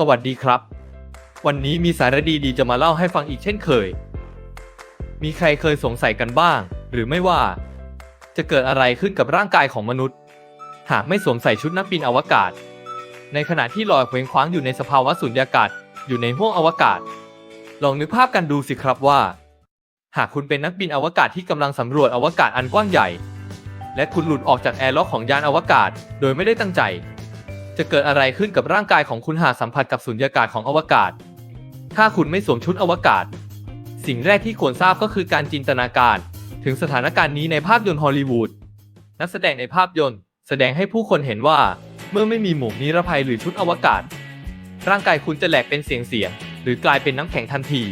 สวัสดีครับ วันนี้มีสาระดีๆจะมาเล่าให้ฟังอีกเช่นเคย มีใครเคยสงสัยกันบ้าง หรือไม่ว่า จะเกิดอะไรขึ้นกับร่างกายของมนุษย์ หากไม่สวมใส่ชุดนักบินอวกาศ ในขณะที่ลอยเคว้งคว้างอยู่ในสภาวะสุญญากาศ อยู่ในห้วงอวกาศ ลองนึกภาพกันดูสิครับว่า หากคุณเป็นนักบินอวกาศที่กำลังสำรวจอวกาศอันกว้างใหญ่ และคุณหลุดออกจากแอร์ล็อกของยานอวกาศ โดยไม่ได้ตั้งใจ จะเกิดอะไรขึ้นกับร่างกายของคุณหากสัมผัสกับสุญญากาศของอวกาศ ถ้าคุณไม่สวมชุดอวกาศ สิ่งแรกที่ควรทราบก็คือการจินตนาการ ถึงสถานการณ์นี้ในภาพยนตร์ฮอลลีวูดนักแสดงในภาพยนตร์ แสดงให้ผู้คนเห็นว่า เมื่อไม่มีหมวกนิรภัยหรือชุดอวกาศ ร่างกายคุณจะแหลกเป็นเสียงเสียงๆหรือกลายเป็นน้ำแข็งทันที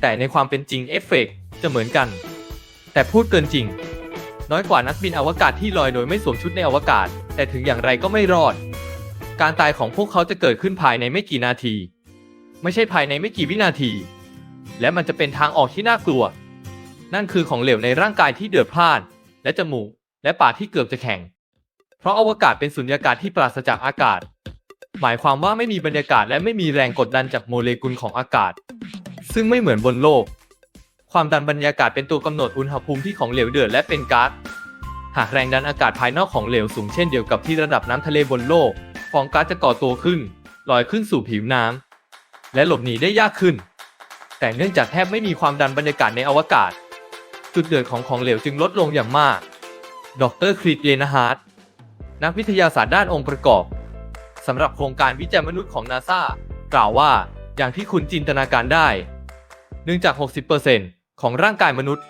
แต่ในความเป็นจริงเอฟเฟกต์จะเหมือนกัน แต่พูดเกินจริง น้อยกว่านักบินอวกาศที่ลอยโดยไม่สวมชุดในอวกาศ แต่ถึงอย่างไรก็ไม่รอด การตายของพวกเขาจะเกิดขึ้นภายในไม่กี่นาที ไม่ใช่ภายในไม่กี่วินาที และมันจะเป็นทางออกที่น่ากลัว นั่นคือของเหลวในร่างกายที่เดือดพล่าน และจมูก และปากที่เกือบจะแข็ง เพราะอวกาศเป็นสุญญากาศที่ปราศจากอากาศ หมายความว่าไม่มีบรรยากาศและไม่มีแรงกดดันจากโมเลกุลของอากาศ ซึ่งไม่เหมือนบนโลก ความดันบรรยากาศเป็นตัวกำหนดอุณหภูมิที่ของเหลวเดือดและเป็นก๊าซหากแรงดันอากาศภายนอกของเหลวสูงเช่นเดียวกับที่ระดับน้ำทะเลบนโลก ฟองก๊าซจะก่อตัวขึ้นลอยขึ้นสู่ผิวน้ำและหลบหนีได้ยากขึ้น แต่เนื่องจากแทบไม่มีความดันบรรยากาศในอวกาศ จุดเดือดของของเหลวจึงลดลงอย่างมาก ดรครีตเยนฮาร์ดนักวิทยาศาสตร์ด้านองค์ประกอบสำหรับโครงการวิจัยมนุษย์ของนาซากล่าวว่าอย่างที่คุณจินตนาการได้ เนื่องจาก 60%ของร่างกายมนุษย์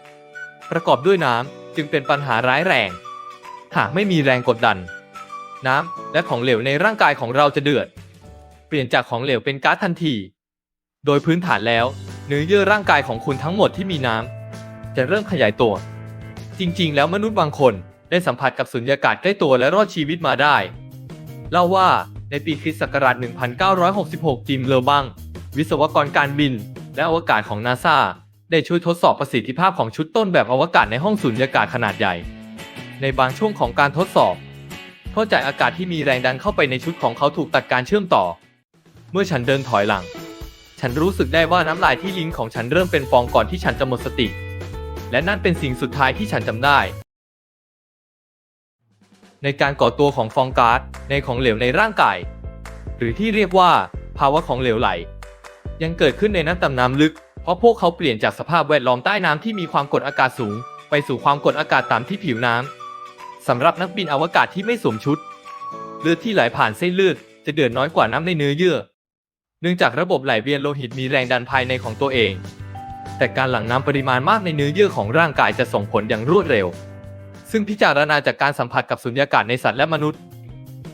ประกอบด้วยน้ำจึงเป็นปัญหาร้ายแรง หากไม่มีแรงกดดัน น้ำและของเหลวในร่างกายของเราจะเดือด เปลี่ยนจากของเหลวเป็นก๊าซทันที โดยพื้นฐานแล้ว เนื้อเยื่อร่างกายของคุณทั้งหมดที่มีน้ำจะเริ่มขยายตัว จริงๆ แล้วมนุษย์บางคนได้สัมผัสกับสุญญากาศใกล้ตัวและรอดชีวิตมาได้ เล่าว่าในปีคริสต์ศักราช 1966 จิม เลอบัง วิศวกรการบิน และอวกาศของนาซาได้ช่วยทดสอบประสิทธิภาพของชุดต้นแบบอวกาศในห้องสุญญากาศขนาดใหญ่ ในบางช่วงของการทดสอบ ท่อจ่ายอากาศที่มีแรงดันเข้าไปในชุดของเขาถูกตัดการเชื่อมต่อ เมื่อฉันเดินถอยหลัง ฉันรู้สึกได้ว่าน้ำลายที่ลิ้นของฉันเริ่มเป็นฟองก่อนที่ฉันจะหมดสติ และนั่นเป็นสิ่งสุดท้ายที่ฉันจำได้ ในการก่อตัวของฟองก๊าซในของเหลวในร่างกาย หรือที่เรียกว่า ภาวะของเหลวไหล ยังเกิดขึ้นในน้ำต่ำน้ำลึก เพราะพวกเขาเปลี่ยนจากสภาพแวดล้อมใต้น้ำที่มีความกดอากาศสูง ไปสู่ความกดอากาศต่ำที่ผิวน้ำ สำหรับนักบินอวกาศที่ไม่สวมชุด เลือดที่ไหลผ่านเส้นเลือดจะเดือดน้อยกว่าน้ำในเนื้อเยื่อ เนื่องจากระบบไหลเวียนโลหิตมีแรงดันภายในของตัวเอง แต่การหลั่งน้ำปริมาณมากในเนื้อเยื่อของร่างกายจะส่งผลอย่างรวดเร็ว ซึ่งพิจารณาจากการสัมผัสกับสุญญากาศในสัตว์และมนุษย์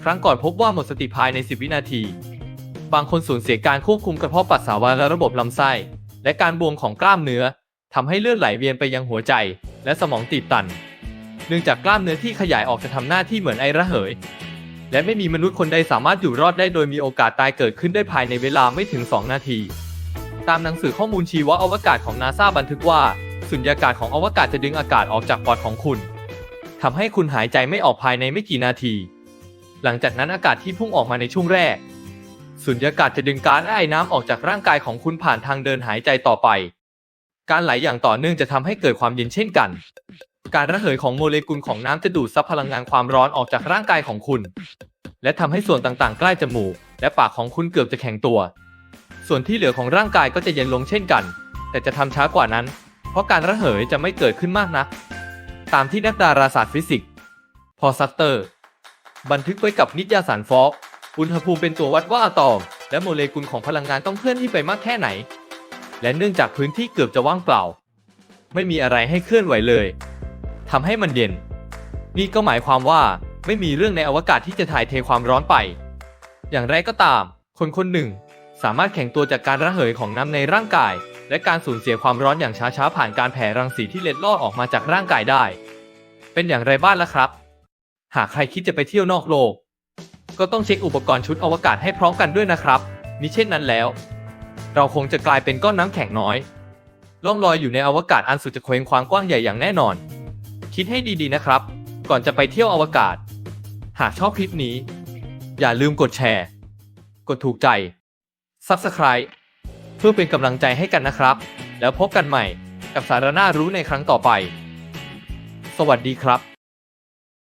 ครั้งก่อนพบว่าหมดสติภายใน 10 วินาที บางคนสูญเสียการควบคุมกระเพาะปัสสาวะและระบบลำไส้ และการบวมของกล้ามเนื้อทำให้เลือดไหลเวียนไปยังหัวใจ และสมองตีบตัน เนื่องจากกล้ามเนื้อที่ขยายออกจะทำหน้าที่เหมือนไอระเหย และไม่มีมนุษย์คนใดสามารถอยู่รอดได้โดยมีโอกาสตายเกิดขึ้นได้ภายในเวลาไม่ถึง 2 นาที ตามหนังสือข้อมูลชีวอวกาศของนาซาบันทึกว่าสุญญากาศของอวกาศจะดึงอากาศออกจากปอดของคุณทำให้คุณหายใจไม่ออกภายในไม่กี่นาที หลังจากนั้นอากาศที่พุ่งออกมาในช่วงแรก สุญญากาศจะดึงก๊าซไอน้ำออกจากร่างกายของคุณผ่านทางเดินหายใจต่อไป การไหลอย่างต่อเนื่องจะทำให้เกิดความเย็นเช่นกัน การระเหยของโมเลกุลของน้ำจะดูดซับพลังงานความร้อนออกจากร่างกายของคุณ และทำให้ส่วนต่างๆ ใกล้จมูก และปากของคุณเกือบจะแข็งตัว ส่วนที่เหลือของร่างกายก็จะเย็นลงเช่นกัน แต่จะทำช้ากว่านั้น เพราะการระเหยจะไม่เกิดขึ้นมากนัก ตามที่นักดาราศาสตร์ฟิสิกส์ พอซัตเตอร์ บันทึกไว้กับนิตยสารฟอกอุณหภูมิเป็นตัววัดว่าอะตอม และโมเลกุลของพลังงานต้องเคลื่อนที่ไปมากแค่ไหน และเนื่องจากพื้นที่เกือบจะว่างเปล่า ไม่มีอะไรให้เคลื่อนไหวเลย ทำให้มันเย็น นี่ก็หมายความว่าไม่มีเรื่องในอวกาศที่จะถ่ายเทความร้อนไป อย่างไรก็ตาม คนคนหนึ่ง สามารถแข็งตัวจากการระเหยของน้ำในร่างกาย และการสูญเสียความร้อนอย่างช้าๆผ่านการแผ่รังสีที่เล็ดลอดออกมาจากร่างกายได้ เป็นอย่างไรบ้างล่ะครับ หากใครคิดจะไปเที่ยวนอกโลก ก็ต้องเช็คอุปกรณ์ชุดอวกาศให้พร้อมกันด้วยนะครับมิเช่นนั้นแล้ว เราคงจะกลายเป็นก้อนน้ำแข็งน้อยล่องลอยอยู่ในอวกาศอันสุดจะเคว้งคว้างกว้างใหญ่อย่างแน่นอน คิดให้ดีๆนะครับ ก่อนจะไปเที่ยวอวกาศ หากชอบคลิปนี้ อย่าลืมกดแชร์ กดถูกใจ Subscribe เพื่อเป็นกำลังใจให้กันนะครับ แล้วพบกันใหม่กับสาระน่ารู้ในครั้งต่อไป สวัสดีครับ